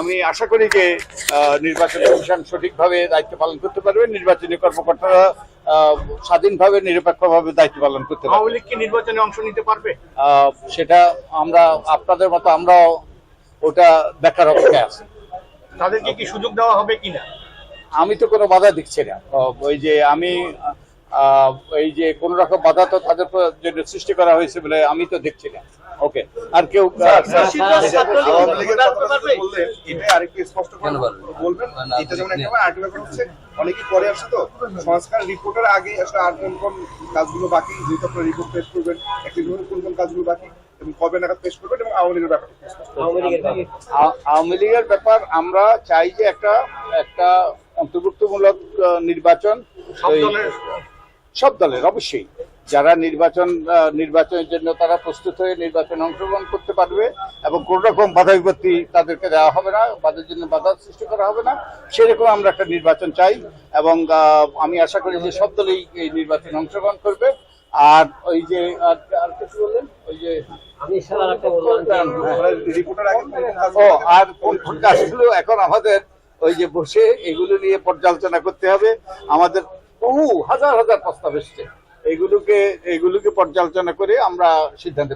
আমি আশা করি যে নির্বাচন কমিশন সঠিকভাবে দায়িত্ব পালন করতে পারবে। নির্বাচনী কর্মকর্তারা স্বাধীনভাবে নিরপেক্ষভাবে দায়িত্ব পালন করতে আওয়ামী পারবে লীগ কি নির্বাচনে অংশ নিতে পারবে? সেটা আমরা আপনাদের মতো আমরাও ওটা দেখার অপেক্ষায় আছি। তাদেরকে কি সুযোগ দেওয়া হবে কিনা? আমি তো কোনো বাধা দিচ্ছি না। ওই যে আমি এই যে কোন রকম বাধা তো তাদের জন্য সৃষ্টি করা হয়েছে বলে আমি তো দেখছি না। ওকে আর কেউ ব্যাপার অনেকে পরে তো। সংস্কার রিপোর্টের আগে আসলে আর কোন কোন কাজগুলো বাকি যেহেতু আপনারা রিপোর্ট পেশ করবেন একটি কোন কোন কাজগুলো বাকি এবং কবে নাগাদ পেশ করবেন এবং আওয়ামী লীগের। আ- আওয়ামী লীগের ব্যাপার আমরা চাই যে একটা একটা অন্তর্ভুক্তমূলক নির্বাচন সব দলের সব দলের অবশ্যই। যারা নির্বাচন নির্বাচনের জন্য তারা প্রস্তুত হয়ে নির্বাচনে অংশগ্রহণ করতে পারবে এবং কোন রকম বাধা বিপত্তি তাদেরকে দেওয়া হবে না বাধার জন্য বাধা সৃষ্টি করা হবে না। সেরকম আমরা একটা নির্বাচন চাই এবং আমি আশা করি যে সব দলই এই নির্বাচনে অংশগ্রহণ করবে। আর ওই যে আর কিছু বললেন? ওই যে কোন কোন ও আর কোন কোন কাজগুলো এখন আমাদের ওই যে বসে এগুলো নিয়ে পর্যালোচনা করতে হবে। আমাদের বহু হাজার হাজার প্রস্তাব এসছে। এগুলোকে এগুলোকে পর্যালোচনা করে আমরা সিদ্ধান্তে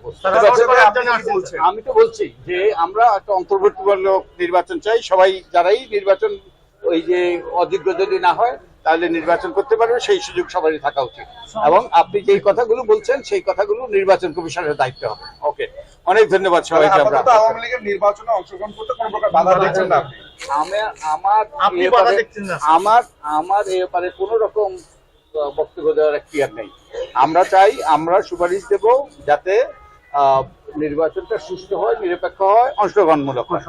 আসছেন। বলছেন? আমি তো বলছি যে আমরা একটা অন্তর্বর্তীমূলক নির্বাচন চাই। সবাই যারাই নির্বাচন ওই যে অযোগ্য যদি না হয় তাহলে নির্বাচন করতে পারবে। সেই সুযোগ সবারই থাকা উচিত। এবং আপনি যেই কথাগুলো বলছেন সেই কথাগুলো নির্বাচন কমিশনের দায়িত্ব হবে। ওকে। অনেক ধন্যবাদ সবাইকে আমরা আওয়ামী লীগের নির্বাচনে অংশগ্রহণ করতে কোনো প্রকার বাধা দিচ্ছেন না আপনি। আমার আমার এ ব্যাপারে- দেখছেন আমার আমার এ কোনো রকম বক্তব্য দেওয়ার এখতিয়ার নেই। আমরা চাই, আমরা সুপারিশ দেব যাতে নির্বাচনটা সুস্থ হয়, নিরপেক্ষ হয়, অংশগ্রহণমূলক হয়।